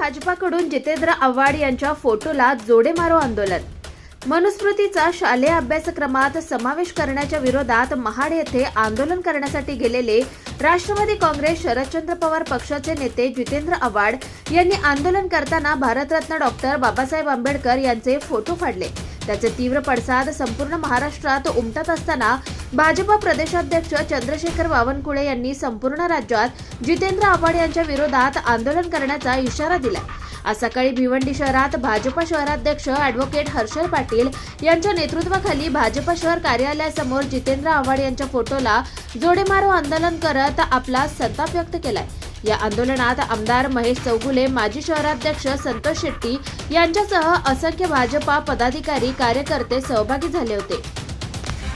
भाजपाकडून जितेंद्र आव्हाड यांच्या फोटोला जोडे मारो आंदोलन. मनुस्मृतीचा शालेय अभ्यासक्रमात समावेश करण्याच्या विरोधात महाड येथे आंदोलन करण्यासाठी गेलेले राष्ट्रवादी काँग्रेस शरदचंद्र पवार पक्षाचे नेते जितेंद्र आव्हाड यांनी आंदोलन करताना भारतरत्न डॉक्टर बाबासाहेब आंबेडकर यांचे फोटो फाडले. त्याचे तीव्र पडसाद संपूर्ण महाराष्ट्रात उमटत असताना भाजपा प्रदेशाध्यक्ष चंद्रशेखर बावनकुळे यांनी संपूर्ण राज्यात जितेंद्र आव्हाड यांच्या विरोधात आंदोलन करण्याचा इशारा दिला आज सकाळी भिवंडी शहरात भाजपा शहराध्यक्ष अॅडव्होकेट हर्षल पाटील यांच्या नेतृत्वाखाली भाजपा शहर कार्यालयासमोर जितेंद्र आव्हाड यांच्या फोटोला जोडेमारो आंदोलन करत आपला संताप व्यक्त केलाय. या आंदोलनात आमदार महेश चौगुले माजी शहराध्यक्ष संतोष शेट्टी यांच्यासह असंख्य भाजपा पदाधिकारी कार्यकर्ते सहभागी झाले होते.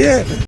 Yeah.